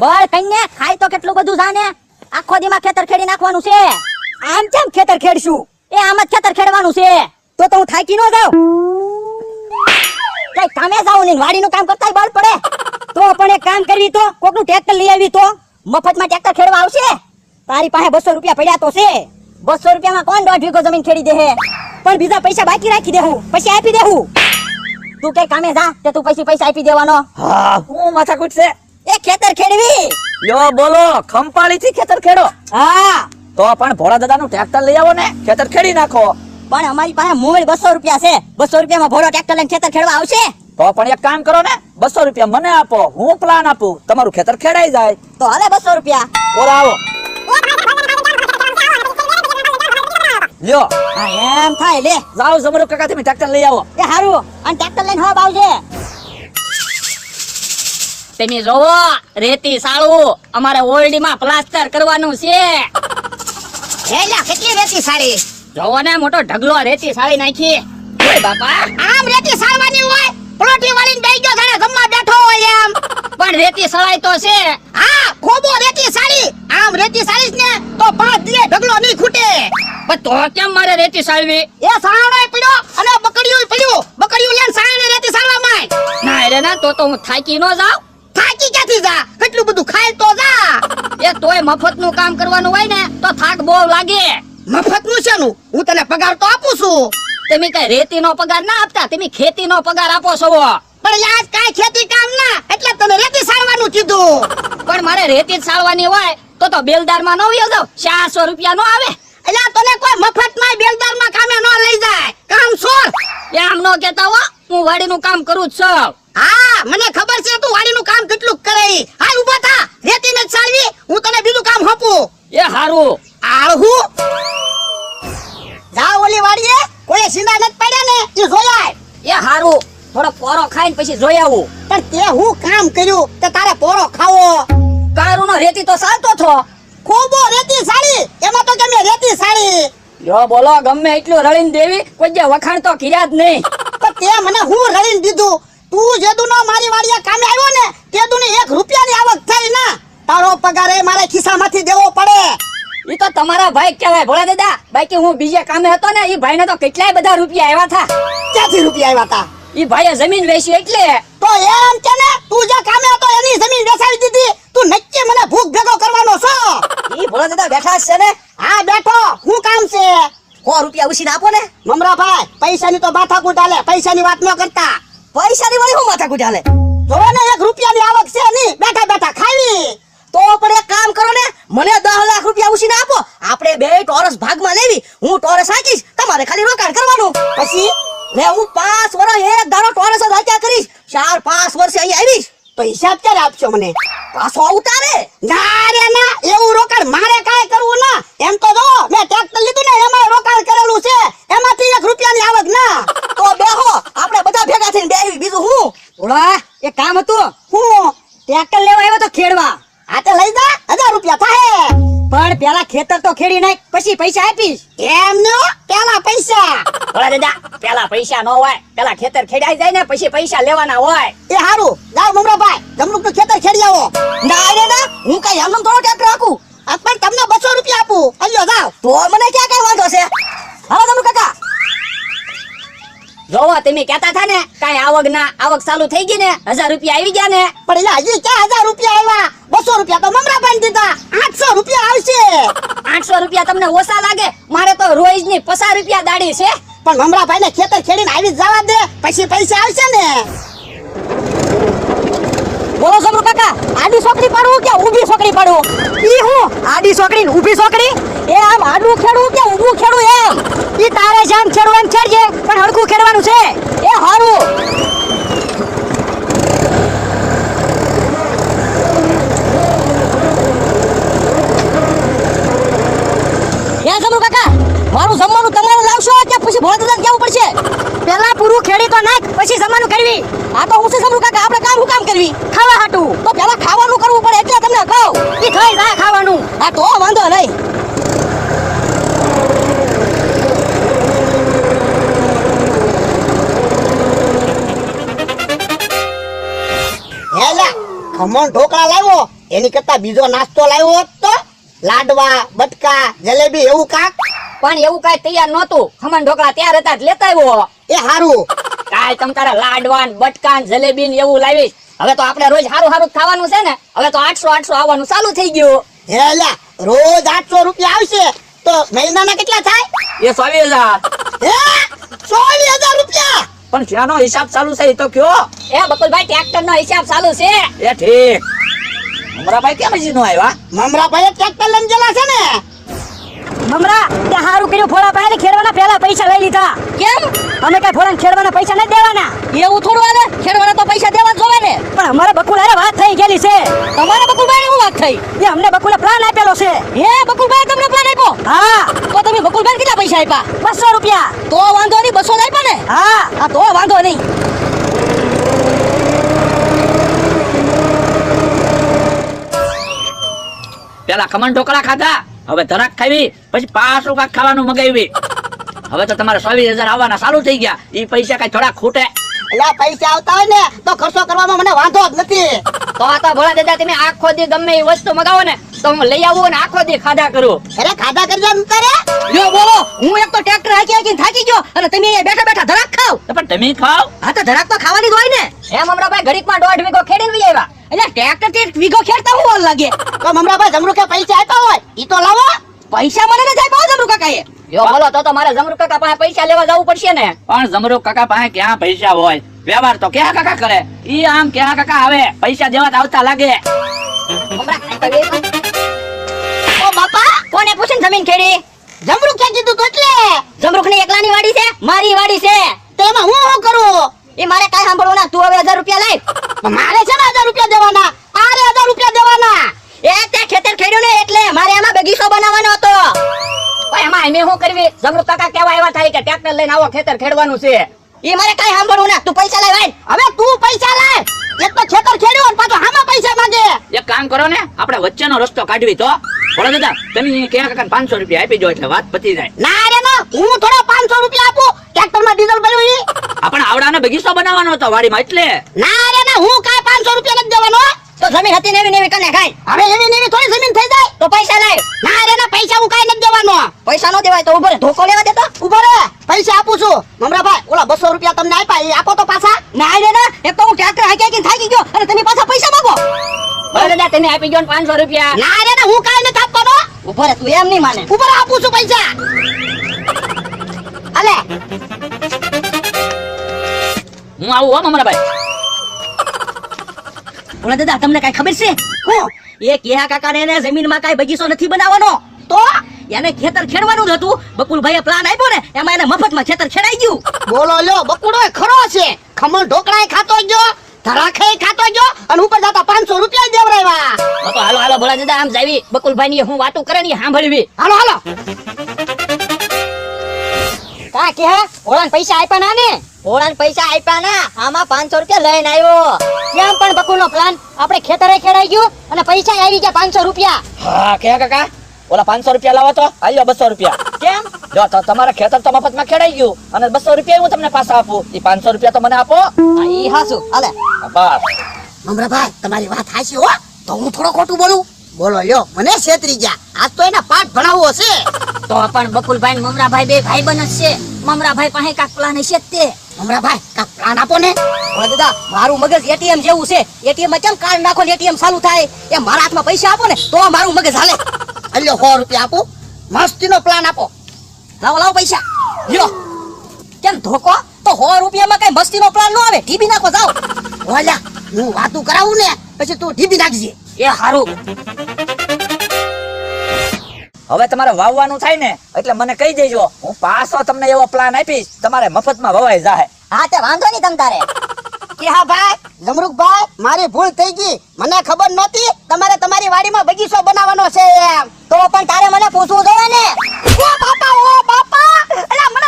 બળ કઈને ખાય તો કેટલું બધું જાને આખો દીમાં ખેતર ખેડી નાખવાનું છે. આમ કેમ ખેતર ખેડશું? એ આમ જ ખેતર ખેડવાનું છે. તો તો હું થાકી ન જાઉં. કઈ કામે જાઉં ને વાડીનું કામ કરતા બળ પડે. તો પણ એક કામ કરવી તો કોકનું ટ્રેક્ટર લઈ આવી તો. મફતમાં ટ્રેક્ટર ખેડવા આવશે? તારી પાસે બસો રૂપિયા પડ્યા તો છે. બસો રૂપિયામાં કોણ દોઢ વીઘો જમીન ખેડી દે પણ બીજા પૈસા બાકી રાખી દેવું પછી આપી દેવું તું કઈ કામે જા તે તું પછી પૈસા આપી દેવાનો. હા હું માથા કૂટશે એ ખેતર ખેડવી? યો બોલો ખંપાળી થી ખેતર ખેડો. હા. તો પણ ભોળા દાદા નું ટ્રેક્ટર લઈ આવો ને ખેતર ખેડી નાખો. પણ અમારી પાસે મૂળ બસો રૂપિયા છે. બસો રૂપિયામાં ભોળો ટ્રેક્ટર લઈને ખેતર ખેડવા આવશે? તો પણ એક કામ કરો ને બસો રૂપિયા મને આપો હું પ્લાન આપું. તમારું ખેતર ખેડાઈ જાય. તો હાલે બસો રૂપિયા. ઓર આવો. લ્યો. હા એમ થાય લે. જાઓ જમરો કાકા તમે ટ્રેક્ટર લઈ આવો. એ હારું. અને ટ્રેક્ટર લઈને હોબ આવજે. તમે જોવો રેતી સાળું. અમારે ઓરડીમાં પ્લાસ્ટર કરવાનું છે. હેલા કેટલી રેતી સાળી? જોવો ને મોટો ઢગલો રેતી સાળી નાખી. ઓય બાપા. આમ રેતી સાળવાની હોય પ્લોટી વાળીને બેસી ગયો જાણે જમવા બેઠો હોય એમ. પણ રેતી સળાય તો છે. હા ખોબો રેતી સાળી. આમ રેતી સાળીસ ને તો પાંચ દિને ઢગલો નહીં ખૂટે. પણ તો કેમ મારે રેતી સાળવી? એ સાણોય પડ્યો અને બકડીયું પડ્યું. બકડીયું લઈને સાણે રેતી સાળવા માય. ના રે ના તો તો હું થાકી ન જાઉં. થાકી ક્યાંથી જા? કેટલું બધું ખાય તો જા. એ તોય મફતનું કામ કરવાનું હોય ને, તો થાક બહુ લાગે. મફતનું છે નું હું તને પગાર તો આપું છું. તમે કઈ રેતી નો પગાર ના આપતા? તમે ખેતી નો પગાર આપો છો પણ યાર કાંઈ ખેતી કામ ના, એટલે તને રેતી સાળવાનું કીધું. પણ મારે રેતી જ સાળવાની હોય, તો તો બેલદારમાં ન વ્યો જાવ. ચારસો રૂપિયા નો આવે. એટલે તને કોઈ મફતમાં બેલદારમાં કામે ન લઈ જાય. કામ છોડ. એમ નો કેતા હો, હું વાડી નું કામ કરું જ છું. હા મને ખબર છે તું વાડીનું કામ કેટલું કરે હાલ ઊભા થા રેતી ને ચાલવી હું તને બીજું કામ આપું એ હારું. આળહુ. જા ઓલી વાડીએ કોઈ સીના નત પડ્યા ને એ જોયાય એ હારું. થોડો પોરો ખાઈને પછી જોઈ આવું. પણ તે હું કામ કર્યું તે તારે પોરો ખાવો? કારુનો રેતી તો સાલતો છો ખૂબો રેતી સાડી એમાં તો ગમે રેતી સાડી જો બોલો ગમે એટલું રળીને દેવી કોઈ જે વખાણ તો કર્યા જ નહીં. પણ તે મને હું તું જે દુનો મારી વાડિયા કામે આવ્યો ને તે દુની એક રૂપિયાની આવક થઈ ના. તારો પગાર એ મારે ખિસ્સામાંથી દેવો પડે. એ તો તમારા ભાઈ કહેવાય ભોળા દાદા. બાકી હું બીજે કામે હતો ને ઈ ભાઈને તો કેટલાય બધા રૂપિયા આવ્યા હતા ક્યાંથી રૂપિયા આવ્યા હતા એ ભાઈએ જમીન વેચી એટલે. તો એમ કે ને તું જે કામે હતો એની જમીન વેચાવી દીધી. તું નક્કી મને ભૂખ ભેગો કરવાનો છો? ઈ ભોળા દાદા બેઠા છે ને. હા બેઠો. હું કામ છે? સો રૂપિયા ઉછીને આપો ને. મમરા ભાઈ પૈસાની તો માથા પૈસા પૈસાની વાત ન કરતા. પૈસાની વળી હું માથા કુટાલે જો ને એક રૂપિયાની આવક છે નહીં. બેઠા બેઠા ખાવી તો પણ એક કામ કરો ને, મને દસ લાખ રૂપિયા ઉછીને આપો. આપણે બે ટોરસ ભાગમાં લેવી. હું ટોરસ હાંકીશ તમારે ખાલી રોકાણ કરવાનું. પછી ને હું પાંચ વર્ષ એક ધારો ટોરસ જ હાંક્યા કરીશ. ચાર, પાંચ વર્ષે અહીં આવીશ. પૈસા ક્યારે આપશો મને? પાછો ઉતારે ના રે, ના. એવું દાદા પેલા પૈસા ન હોય પેલા ખેતર ખેડાઈ જાય ને પછી પૈસા લેવાના હોય. એ હારું. જાવ મમરાભાઈ જમરૂકનું ખેતર ખેડી આવો. ના રે ના. હું કઈ એમને થોડો ટ્રેક્ટર રાખું. આ તમને બસો રૂપિયા આપું. અલ્યો જાવ તો મને ક્યાં કઈ વાંધો છે? હાલો તમે કાકા. જોવો તમે કહેતા હતા ને કાંઈ આવક ના આવક ચાલુ થઈ ગઈ ને હજાર રૂપિયા આવી ગયા ને. પણ એટલે હજી ક્યાં હજાર રૂપિયા આવ્યા? બસો રૂપિયા તો મમરાભાઈ દીધા. આઠસો રૂપિયા આવશે. આઠસો રૂપિયા તમને ઓછા લાગે. મારે તો રોજની પચાસ રૂપિયા દાડી છે. પણ મમરાભાઈ ને ખેતર ખેડીને આવી જવા દે. પછી પૈસા આવશે ને. બોલો સમરો કાકા, આડી છોકરી પાડવું કે ઊભી છોકરી પાડવું? ઈ હું, આડી છોકરી ને ઊભી છોકરી? એ આમ આડું ખેડવું કે ઊભું ખેડવું એમ? ઈ તારે જેમ ખેડવું એમ ખેડજે પણ હડકું ખેડવાનું છે. એ હારું. એ સમરો કાકા મારું જમવાનું તમારે લાવશો? કે પછી ભોળા દાદા કેવું પડશે? પેલા પૂરું ખેડી તો નાખ પછી જમવાનું કરવી. આ તો હું શું સમજું કાકા? આપણે કામ હું કામ કરવી? ખાવા હાટું. તો પેલા ખાવાનું કરવું પડે એટલે તમને કહું કે થઈ જાય ખાવાનું. આ તો વાંધો નહીં. ખમણ ઢોકળા લાવ્યો? એની કરતા બીજો નાસ્તો લાવ્યો તો લાડવા બટકા જલેબી એવું કાક પણ એવું કઈ તૈયાર નહોતું. ખમણ ઢોકળા તૈયાર હતા લેતા આવ્યો. એ હારું. કાલ તમ તારા લાડવાન બટકાન જલેબી ને એવું લાવીશ. હવે તો આપણે રોજ હારું હારું ખાવાનું છે ને. હવે તો આઠસો આઠસો આવવાનું ચાલુ થઈ ગયું. હે અલ્યા રોજ આઠસો રૂપિયા આવશે. તો મહિનાના કેટલા થાય? એ ચોવીસ હજાર. ચોવીસ હજાર રૂપિયા? પણ શાનો હિસાબ ચાલુ છે એ તો કયો? એ બકુલભાઈ ટ્રેક્ટર નો હિસાબ ચાલુ છે. એ ઠીક. મમરાભાઈ કેમ હજી નો આવ્યા? મમરાભાઈ ટ્રેક્ટર લઈને ગયેલા છે ને? મમરા તે હારું કર્યું ફોડા પાસે ખેડવાના પહેલા પૈસા લઈ લીધા. કેમ? અમે કઈ ફોડા ખેડવાના પૈસા નથી દેવાના. એવું થોડું હાલે? ખેડવાના તો પૈસા દેવા જ જોવે ને. પણ અમારે બકુલ અરે વાત થઈ ગયેલી છે. તમારે બકુલભાઈ શું વાત થઈ? એ અમને બકુલે પ્લાન આપેલો છે. હે બકુલભાઈ તમને પ્લાન આપ્યો? હા. તો તમે બકુલભાઈ કેટલા પૈસા આપ્યા? બસો રૂપિયા. તો વાંધો નહીં બસો આપ્યા ને? હા. હા તો વાંધો નહીં. પેલા ખમણ ઢોકળા ખાધા? હવે ધરાક ખાવી પછી પાછું કાંક ખાવાનું મગાવી હવે તો તમારે ચોવીસ હજાર આવવાના ચાલુ થઈ ગયા. એ પૈસા કઈ થોડા ખૂટે. એટલે પૈસા આવતા હોય ને તો ખર્ચો કરવામાં મને વાંધો જ નથી. તો આ તો ભોળા દાદા તમે આખો દી ગમે એ વસ્તુ મગાવો ને તો હું લઈ આવું ને આખો દી ખાધા કરું. અરે ખાધા કરી જાવ કરે બોલો હું એક તો હાકી થાકી ગયો અને તમે અહીંયા બેઠા બેઠા ધરાક ખાવ. પણ તમે ખાવ. હા તો ધરાક તો ખાવાની જ હોય ને. એમ અમરાભાઈ ઘડીકમાં દોઢ વીઘો ખેડીને લઈ આવ્યા. એટલે ટ્રેક્ટરથી વીઘો ખેડતા હું લાગે. તો મમરાભાઈ જમરૂ કે પૈસા આપ્યા હોય ઈ તો લાવો. પૈસા મને ન જાય પાવ જમરૂ કાકાએ યો બોલો તો તો મારે જમરૂ કાકા પાસે પૈસા લેવા જવું પડશે ને. પણ જમરૂ કાકા પાસે ક્યાં પૈસા હોય? વ્યવહાર તો ક્યાં કાકા કરે? ઈ આમ ક્યાં કાકા આવે? પૈસા દેવા તો આવતા લાગે. ઓ બાપા કોને પૂછીને જમીન ખેડી? જમરૂ કે કીધું તો એટલે? જમરૂખની એકલાની વાડી છે, મારી વાડી છે. તો એમાં હું શું કરું? એ મારે કાંઈ સાંભળવું તું હવે હજાર રૂપિયા લાય. મારે છે ને રૂપિયા દેવાના? તારે હજાર રૂપિયા દેવાના? એ તે ખેતર ખેડ્યું ને એટલે મારે એમાં બગીચો બનાવવાનો હતો. એમાં અમે શું કરવી? જમરૂખ કાકા કેવા એવા થાય કે ટ્રેક્ટર લઈને આવો ખેતર ખેડવાનું છે. એ મારે કઈ સાંભળવું ના, તું પૈસા ભાઈ હવે તું પૈસા લાય. એક તો ખેતર ખેડ્યું પાછો હામાં પૈસા માંગે. એક કામ કરો ને, આપણે વચ્ચેનો રસ્તો કાઢવી તો. બોલો દાદા તમે ક્યાં કાકા પાંચસો રૂપિયા આપી દો એટલે વાત પતી જાય. ના રે ના હું થોડો પાંચસો રૂપિયા આપું ટ્રેક્ટરમાં ડીઝલ ભર્યું ઈ. આપણે આવડાનો બગીચો બનાવવાનો હતો વાડીમાં એટલે. ના રે ના હું કાય પાંચસો રૂપિયા નથી દેવાનો તો જમીન હતી ને એવી ને એવી કને ખાય. હવે એવી ને એવી થોડી જમીન થઈ જાય તો પૈસા લાય. ના રે ના પૈસા હું કાંઈ પૈસા નો દેવાય તો ઊભો રે. ધોકો લેવા દેતો ઊભો રે. પૈસા આપું છું. મમરાભાઈ ઓલા બસો રૂપિયા તમને આપ્યા એ આપો તો પાછા. ના રે ના. એક તો હું ટ્રેક્ટર હાકી હાકીને થાકી ગયો. અને તમે પાછા પૈસા માંગો. બરાબર ના તને આપી ગયો પાંચસો રૂપિયા. ના રે ના. હું કાંઈ નથી આપવાનો. ઊભો રે તું એમ નહીં માને. ઊભો રે આપું છું પૈસા. અલે. હું આવું હો મમરાભાઈ. ઓલા દાદા તમને કઈ ખબર છે? હું? એ કેહા કાકાને જમીનમાં કાઈ બગીચો નથી બનાવવાનો. તો? એને ખેતર ખેડવાનું જ હતું. બકુલભાઈએ પ્લાન આપ્યો ને એમાં એને મફતમાં ખેતર ખેડાઈ ગયું. બોલો લ્યો બકુડો ખરો છે. ખમણ ઢોકળાય ખાતો ગયો ધરાખે ખાતો ગયો અને ઉપર જતા પાંચસો રૂપિયા દેવરાવ્યા તો હાલો હાલો ભોળા દાદા આમ જાવી બકુલભાઈ ની હું વાતો કરે ને સાંભળવી. હાલો હાલો. કા કે ઓળાન પૈસા આપ્યા ના ને? ઓળાન પૈસા આપ્યા ના આમાં પાંચસો રૂપિયા લઈને આવ્યો. કેમ પણ બકુલ નો પ્લાન આપણે ખેતરે ખેડાઈ ગયું અને પૈસા આવી ગયા પાંચસો રૂપિયા. હા કે કાકા? ઓલા પાંચસો રૂપિયા લાવો તો. આવ્યો બસો રૂપિયા. કેમ? જો તમારા ખેતર તો મફતમાં ખેડાઈ ગયું. અને બસો રૂપિયા હું તમને પાછા આપું. એ પાંચસો રૂપિયા તો મને આપો. ઈ હાસુ હાલે. બસ. મમરાભાઈ તમારી વાત હાસી હો. તો હું થોડો ખોટું બોલું? બોલો લ્યો. મને છેતરી ગયા. આજ તો એના પાઠ ભણાવવો છે. તો પણ બકુલભાઈ ને મમરાભાઈ બે ભાઈ બન છે. મમરાભાઈ પાસે કાક પ્લાન હશે તે. મમરાભાઈ કાક પ્લાન આપો ને. ઓલા દાદા મારું મગજ એટીએમ જેવું છે. એટીએમમાં કેમ કાર્ડ નાખો એટીએમ ચાલુ થાય? એ મારા હાથમાં પૈસા આપો ને તો મારું મગજ હાલે. અલ્યો, સો રૂપિયા આપો. મસ્તીનો પ્લાન આપો. લાવો લાવો પૈસા. લ્યો. કેમ ધોકો? તો સો રૂપિયામાં કઈ મસ્તીનો પ્લાન ન આવે? ટીબી નાખો, જાઓ. ઓલા, હું વાતું કરાવું ને, પછી તું ઢીબી નાખજે. એ હારું. હવે તમારે વાવવાનું થાય ને, એટલે મને કહી દેજો. હું પાછો તમને એવો પ્લાન આપીશ, તમારે મફતમાં વવાઈ જાય હા, તે વાંધો નહીં તમ તારે. કે હા ભાઈ જમરૂકભાઈ મારી ભૂલ થઈ ગઈ. મને ખબર નહોતી, તમારે તમારી વાડીમાં બગીચો બનાવવાનો છે એમ. તો પણ તારે મને પૂછવું જોઈએ ને. ઓ બાપા ઓ બાપા, અલા, મને